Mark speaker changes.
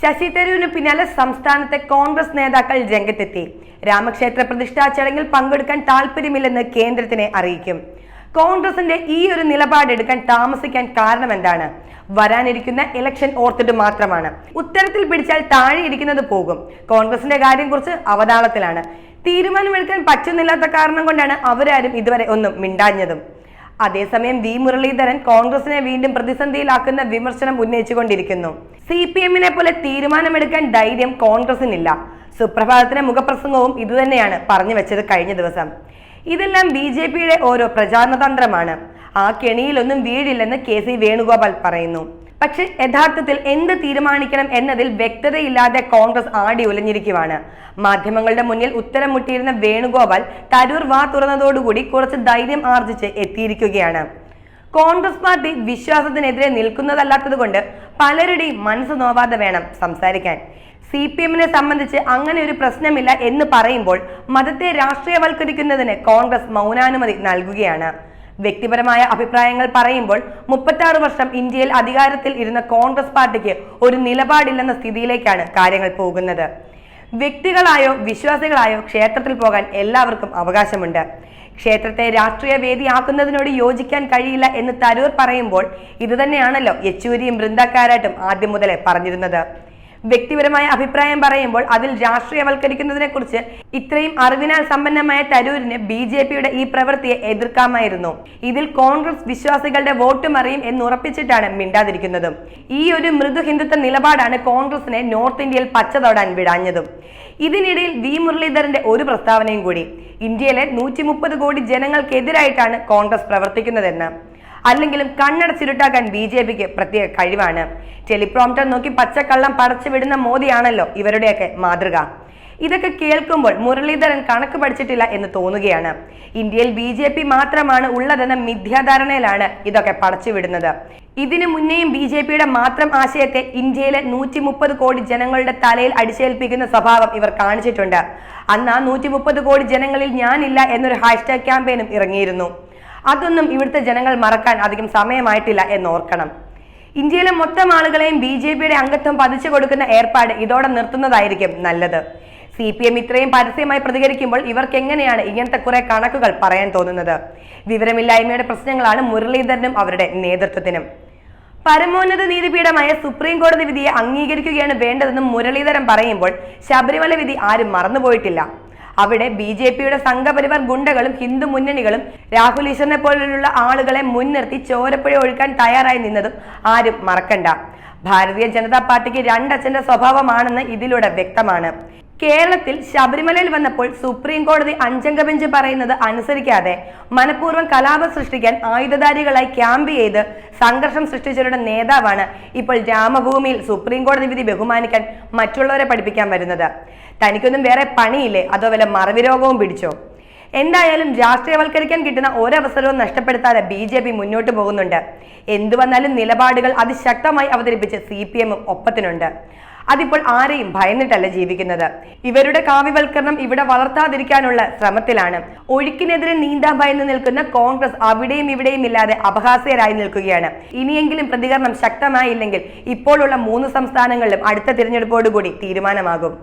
Speaker 1: ശശി തരൂരിന് പിന്നാലെ സംസ്ഥാനത്തെ കോൺഗ്രസ് നേതാക്കൾ രംഗത്തെത്തി. രാമക്ഷേത്ര പ്രതിഷ്ഠാ ചടങ്ങിൽ പങ്കെടുക്കാൻ താല്പര്യമില്ലെന്ന് കേന്ദ്രത്തിനെ അറിയിക്കും. കോൺഗ്രസിന്റെ ഈ ഒരു നിലപാടെടുക്കാൻ താമസിക്കാൻ കാരണം എന്താണ്? വരാനിരിക്കുന്ന ഇലക്ഷൻ ഓർത്തിട്ട് മാത്രമാണ്. ഉത്തരത്തിൽ പിടിച്ചാൽ താഴെ ഇരിക്കുന്നത് പോകും. കോൺഗ്രസിന്റെ കാര്യം കുറിച്ച് അവതാളത്തിലാണ്. തീരുമാനമെടുക്കാൻ പറ്റുന്നില്ലാത്ത കാരണം കൊണ്ടാണ് അവരാരും ഇതുവരെ ഒന്നും മിണ്ടാഞ്ഞതും. അതേസമയം വി മുരളീധരൻ കോൺഗ്രസിനെ വീണ്ടും പ്രതിസന്ധിയിലാക്കുന്ന വിമർശനം ഉന്നയിച്ചുകൊണ്ടിരിക്കുന്നു. സി പി എമ്മിനെ പോലെ തീരുമാനമെടുക്കാൻ ധൈര്യം കോൺഗ്രസിനില്ല. സുപ്രഭാതത്തിന്റെ മുഖപ്രസംഗവും ഇതുതന്നെയാണ് പറഞ്ഞു വെച്ചത് കഴിഞ്ഞ ദിവസം. ഇതെല്ലാം ബി ജെ പിയുടെ ഓരോ പ്രചാരണ തന്ത്രമാണ് ആ കെണിയിലൊന്നും വീഴില്ലെന്ന് കെ സി വേണുഗോപാൽ പറയുന്നു. പക്ഷെ യഥാർത്ഥത്തിൽ എന്ത് തീരുമാനിക്കണം എന്നതിൽ വ്യക്തതയില്ലാതെ കോൺഗ്രസ് ആടി ഉലഞ്ഞിരിക്കുവാണ് മാധ്യമങ്ങളുടെ മുന്നിൽ ഉത്തരം മുട്ടിയിരുന്ന വേണുഗോപാൽ തരൂർ വാ തുറന്നതോടുകൂടി കുറച്ച് ധൈര്യം ആർജിച്ച് എത്തിയിരിക്കുകയാണ്. കോൺഗ്രസ് പാർട്ടി വിശ്വാസത്തിനെതിരെ നിൽക്കുന്നതല്ലാത്തത് കൊണ്ട് പലരുടെയും മനസ്സ് നോവാതെ വേണം സംസാരിക്കാൻ. സി പി എമ്മിനെ സംബന്ധിച്ച് അങ്ങനെ ഒരു പ്രശ്നമില്ല എന്ന് പറയുമ്പോൾ മതത്തെ രാഷ്ട്രീയവൽക്കരിക്കുന്നതിന് കോൺഗ്രസ് മൗനാനുമതി നൽകുകയാണ്. വ്യക്തിപരമായ അഭിപ്രായങ്ങൾ പറയുമ്പോൾ മുപ്പത്തി ആറ് വർഷം ഇന്ത്യയിൽ അധികാരത്തിൽ ഇരുന്ന കോൺഗ്രസ് പാർട്ടിക്ക് ഒരു നിലപാടില്ലെന്ന സ്ഥിതിയിലേക്കാണ് കാര്യങ്ങൾ പോകുന്നത്. വ്യക്തികളായോ വിശ്വാസികളായോ ക്ഷേത്രത്തിൽ പോകാൻ എല്ലാവർക്കും അവകാശമുണ്ട്. ക്ഷേത്രത്തെ രാഷ്ട്രീയ വേദിയാക്കുന്നതിനോട് യോജിക്കാൻ കഴിയില്ല എന്ന് തരൂർ പറയുമ്പോൾ ഇതുതന്നെയാണല്ലോ യെച്ചൂരിയും ബൃന്ദക്കാരായിട്ടും ആദ്യം മുതലേ പറഞ്ഞിരുന്നത്. വ്യക്തിപരമായ അഭിപ്രായം പറയുമ്പോൾ അതിൽ രാഷ്ട്രീയവൽക്കരിക്കുന്നതിനെ കുറിച്ച് ഇത്രയും അറിവിനാൽ സമ്പന്നമായ തരൂരിന് ബി ജെ പിയുടെ ഈ പ്രവൃത്തിയെ എതിർക്കാമായിരുന്നു. ഇതിൽ കോൺഗ്രസ് വിശ്വാസികളുടെ വോട്ട് മറിയും എന്ന് ഉറപ്പിച്ചിട്ടാണ് മിണ്ടാതിരിക്കുന്നതും. ഈ ഒരു മൃദു ഹിന്ദുത്വ നിലപാടാണ് കോൺഗ്രസിനെ നോർത്ത് ഇന്ത്യയിൽ പച്ചതോടാൻ വിടാഞ്ഞതും. ഇതിനിടയിൽ വി മുരളീധരന്റെ ഒരു പ്രസ്താവനയും കൂടി. ഇന്ത്യയിലെ നൂറ്റി കോടി ജനങ്ങൾക്കെതിരായിട്ടാണ് കോൺഗ്രസ് പ്രവർത്തിക്കുന്നതെന്ന്. അല്ലെങ്കിലും കണ്ണടച്ചിരുട്ടാക്കാൻ ബി ജെ പിക്ക് പ്രത്യേക കഴിവാണ്. ടെലിപ്രോംറ്റർ നോക്കി പച്ചക്കള്ളം പടച്ചു വിടുന്ന മോദിയാണല്ലോ ഇവരുടെയൊക്കെ മാതൃക. ഇതൊക്കെ കേൾക്കുമ്പോൾ മുരളീധരൻ കണക്ക് പഠിച്ചിട്ടില്ല എന്ന് തോന്നുകയാണ്. ഇന്ത്യയിൽ ബി ജെ പി മാത്രമാണ് ഉള്ളതെന്ന മിഥ്യാധാരണയിലാണ് ഇതൊക്കെ പടച്ചു വിടുന്നത്. ഇതിനു മുന്നേയും ബി ജെ പിയുടെ മാത്രം ആശയത്തെ ഇന്ത്യയിലെ നൂറ്റി മുപ്പത് കോടി ജനങ്ങളുടെ തലയിൽ അടിച്ചേൽപ്പിക്കുന്ന സ്വഭാവം ഇവർ കാണിച്ചിട്ടുണ്ട്. അന്ന് ആ നൂറ്റി മുപ്പത് കോടി ജനങ്ങളിൽ ഞാനില്ല എന്നൊരു ഹാഷ്ടാഗ് ക്യാമ്പയിനും ഇറങ്ങിയിരുന്നു. അതൊന്നും ഇവിടുത്തെ ജനങ്ങൾ മറക്കാൻ അധികം സമയമായിട്ടില്ല എന്ന് ഓർക്കണം ഇന്ത്യയിലെ മൊത്തം ആളുകളെയും ബി ജെ പിയുടെ അംഗത്വം പതിച്ചു കൊടുക്കുന്ന ഏർപ്പാട് ഇതോടെ നിർത്തുന്നതായിരിക്കും നല്ലത്. സി പി എം ഇത്രയും പരസ്യമായി പ്രതികരിക്കുമ്പോൾ ഇവർക്ക് എങ്ങനെയാണ് ഇങ്ങനത്തെ കുറെ കണക്കുകൾ പറയാൻ തോന്നുന്നത്? വിവരമില്ലായ്മയുടെ പ്രശ്നങ്ങളാണ് മുരളീധരനും അവരുടെ നേതൃത്വത്തിനും. പരമോന്നത നീതിപീഠമായ സുപ്രീം കോടതി വിധിയെ അംഗീകരിക്കുകയാണ് വേണ്ടതെന്നും മുരളീധരൻ പറയുമ്പോൾ ശബരിമല വിധി ആരും മറന്നുപോയിട്ടില്ല. അവിടെ ബി ജെ പിയുടെ സംഘപരിവാർ ഗുണ്ടകളും ഹിന്ദു മുന്നണികളും രാഹുൽ ഈശ്വറിനെ പോലുള്ള ആളുകളെ മുൻനിർത്തി ചോരപ്പുഴ ഒഴുക്കാൻ തയ്യാറായി നിന്നതും ആരും മറക്കണ്ട. ഭാരതീയ ജനതാ പാർട്ടിക്ക് രണ്ടച്ഛന്റെ സ്വഭാവമാണെന്ന് ഇതിലൂടെ വ്യക്തമാണ്. കേരളത്തിൽ ശബരിമലയിൽ വന്നപ്പോൾ സുപ്രീം കോടതി അഞ്ചംഗ ബെഞ്ച് പറയുന്നത് അനുസരിക്കാതെ മനഃപൂർവം കലാപം സൃഷ്ടിക്കാൻ ആയുധധാരികളായി ക്യാമ്പ് ചെയ്ത് സംഘർഷം സൃഷ്ടിച്ചവരുടെ നേതാവാണ് ഇപ്പോൾ രാമഭൂമിയിൽ സുപ്രീം കോടതി വിധി ബഹുമാനിക്കാൻ മറ്റുള്ളവരെ പഠിപ്പിക്കാൻ വരുന്നത്. തനിക്കൊന്നും വേറെ പണിയില്ലേ? അതോ വല്ല മറവി രോഗവും പിടിച്ചോ? എന്തായാലും രാഷ്ട്രീയവൽക്കരിക്കാൻ കിട്ടുന്ന ഒരവസരവും നഷ്ടപ്പെടുത്താതെ ബി ജെ പി മുന്നോട്ട് പോകുന്നുണ്ട്. എന്തു വന്നാലും നിലപാടുകൾ അതിശക്തമായി അവതരിപ്പിച്ച് സി പി എമ്മും ഒപ്പത്തിനുണ്ട്. അതിപ്പോൾ ആരെയും ഭയന്നിട്ടല്ല ജീവിക്കുന്നത്. ഇവരുടെ കാവ്യവൽക്കരണം ഇവിടെ വളർത്താതിരിക്കാനുള്ള ശ്രമത്തിലാണ്. ഒഴുക്കിനെതിരെ നീന്താൻ ഭയന്ന് നിൽക്കുന്ന കോൺഗ്രസ് അവിടെയും ഇവിടെയും ഇല്ലാതെ അപഹാസ്യരായി നിൽക്കുകയാണ്. ഇനിയെങ്കിലും പ്രതികരണം ശക്തമായില്ലെങ്കിൽ ഇപ്പോഴുള്ള മൂന്ന് സംസ്ഥാനങ്ങളിലും അടുത്ത തിരഞ്ഞെടുപ്പോടുകൂടി തീരുമാനമാകും.